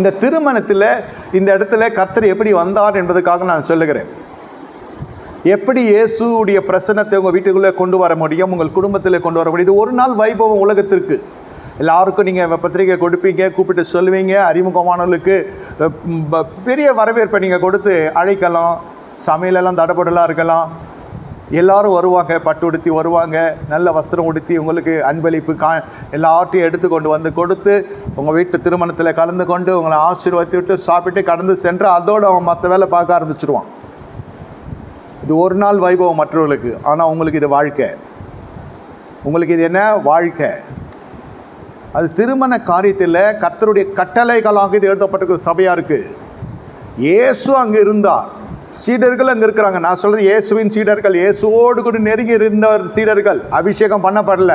இந்த திருமணத்தில் இந்த இடத்துல கர்த்தர் எப்படி வந்தார் என்பதுக்காக நான் சொல்லுகிறேன். எப்படி இயேசுடைய பிரசன்னத்தை உங்கள் வீட்டுக்குள்ளே கொண்டு வர முடியும் உங்கள் குடும்பத்தில் கொண்டு வர முடியும் இது ஒரு நாள் வைபவம் உலகத்திற்கு. எல்லாருக்கும் நீங்கள் பத்திரிக்கை கொடுப்பீங்க கூப்பிட்டு சொல்லுவீங்க அறிமுகமானவர்களுக்கு பெரிய வரவேற்பை நீங்கள் கொடுத்து அழைக்கலாம் சமையலெல்லாம் தடபடலாக இருக்கலாம் எல்லாரும் வருவாங்க பட்டு உடுத்தி வருவாங்க நல்ல வஸ்திரம் உடுத்தி உங்களுக்கு அன்பளிப்பு கா எல்லாத்தையும் எடுத்து கொண்டு வந்து கொடுத்து உங்கள் வீட்டு திருமணத்தில் கலந்து கொண்டு உங்களை ஆசீர்வதித்து விட்டு சாப்பிட்டு கடந்து சென்று அதோடு அவன் மற்ற வேலை பார்க்க ஆரம்பிச்சிருவான். இது ஒரு நாள் வைபவம் மற்றவர்களுக்கு ஆனால் உங்களுக்கு இது வாழ்க்கை. உங்களுக்கு இது என்ன? வாழ்க்கை. அது திருமண காரியத்தில் கர்த்தருடைய கட்டளைகளாக இது எழுதப்பட்டிருக்கிற சபையாக இருக்குது இயேசு அங்கே இருந்தார். சீடர்கள் அங்கே இருக்கிறாங்க. நான் சொல்கிறது இயேசுவின் சீடர்கள். இயேசுவோடு கூட நெருங்கி இருந்தவர் சீடர்கள். அபிஷேகம் பண்ணப்படல.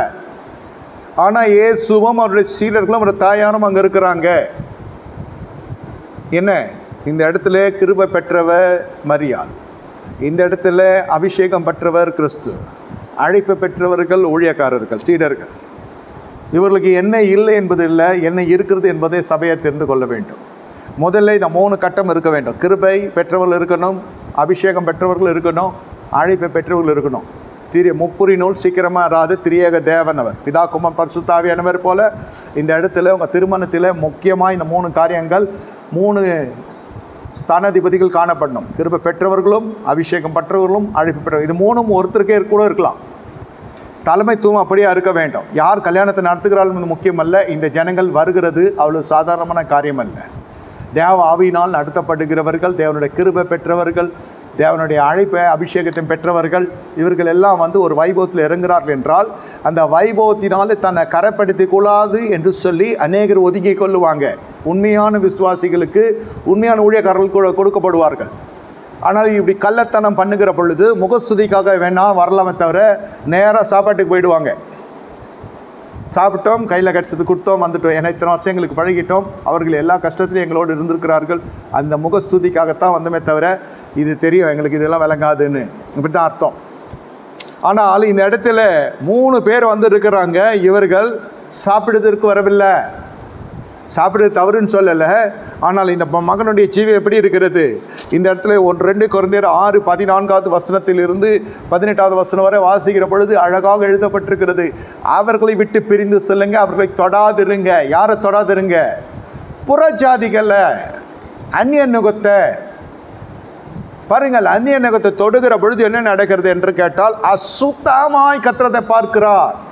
ஆனால் இயேசுவும் அவருடைய சீடர்களும் அவருடைய தாயாரும் அங்கே இருக்கிறாங்க. என்ன? இந்த இடத்துல கிருபை பெற்றவர் மரியாள். இந்த இடத்துல அபிஷேகம் பெற்றவர் கிறிஸ்து. அழைப்பு பெற்றவர்கள் ஊழியக்காரர்கள் சீடர்கள். இவர்களுக்கு என்ன இல்லை என்பது இல்லை என்ன இருக்கிறது என்பதை சபையை தெரிந்து கொள்ள வேண்டும். முதல்ல இந்த மூணு கட்டம் இருக்க வேண்டும். கிருபை பெற்றவர்கள் இருக்கணும் அபிஷேகம் பெற்றவர்கள் இருக்கணும் அழைப்பை பெற்றவர்கள் இருக்கணும். திரிய முப்புரி நூல் சீக்கிரமாக அதாவது திரியேக தேவன் அவர் பிதா குமன் பரிசுத்தாவியானவர் போல இந்த இடத்துல உங்கள் திருமணத்தில் முக்கியமாக இந்த மூணு காரியங்கள் மூணு ஸ்தானாதிபதிகள் காணப்படணும். கிருபை பெற்றவர்களும் அபிஷேகம் பெற்றவர்களும் அழைப்பு பெற்றவர்கள் இது மூணும் ஒருத்தருக்கே கூட இருக்கலாம். தலைமைத்துவம் அப்படியே இருக்க வேண்டும். யார் கல்யாணத்தை நடத்துகிறாலும் என்பது முக்கியமல்ல. இந்த ஜனங்கள் வருகிறது அவ்வளோ சாதாரணமான காரியம் அல்ல தேவ ஆவியினால் நடத்தப்படுகிறவர்கள் தேவனுடைய கிருபை பெற்றவர்கள் தேவனுடைய அழைப்பை அபிஷேகத்தை பெற்றவர்கள் இவர்கள் எல்லாம் வந்து ஒரு வைபவத்தில் இறங்குகிறார்கள் என்றால் அந்த வைபவத்தினாலே தன்னை கரைப்படுத்திக் கொள்ளாது என்று சொல்லி அநேகர் ஒதுங்கி கொள்ளுவாங்க. உண்மையான விசுவாசிகளுக்கு உண்மையான ஊழியக்காரர்கள் கூட கொடுக்கப்படுவார்கள். ஆனால் இப்படி கள்ளத்தனம் பண்ணுகிற பொழுது முகஸ்துதிக்காக வேணாம் வரலாமே தவிர நேராக சாப்பாட்டுக்கு போயிடுவாங்க. சாப்பிட்டோம் கையில் கிடச்சது கொடுத்தோம் வந்துட்டோம். ஏன்னா இத்தனை வருஷம் எங்களுக்கு பழகிட்டோம். அவர்கள் எல்லா கஷ்டத்திலையும் எங்களோடு இருந்திருக்கிறார்கள். அந்த முகஸ்துதிக்காகத்தான் வந்தோமே தவிர இது தெரியும் எங்களுக்கு இதெல்லாம் விளங்காதுன்னு. இப்படி தான் அர்த்தம். ஆனால் இந்த இடத்துல மூணு பேர் வந்து இருக்கிறாங்க. இவர்கள் சாப்பிடுவதற்கு வரவில்லை. சாப்பிடுறது தவறுன்னு சொல்லலை. ஆனால் இந்த ம- மகனுடைய ஜீவி எப்படி இருக்கிறது? இந்த இடத்துல ஒன்று ரெண்டு குறைந்தர் ஆறு பதினான்காவது வசனத்திலிருந்து பதினெட்டாவது வசனம் வரை வாசிக்கிற பொழுது அழகாக எழுதப்பட்டிருக்கிறது. அவர்களை விட்டு பிரிந்து செல்லுங்க அவர்களை தொடாதிருங்க. யாரை தொடாதிருங்க? புறஜாதிகளை அந்நிய நுகத்தை. பாருங்கள் அந்நிய நகத்தை தொடுகிற பொழுது என்ன நடக்கிறது என்று கேட்டால் அசுத்தமாய் கத்திரத்தை பார்க்கிறார்.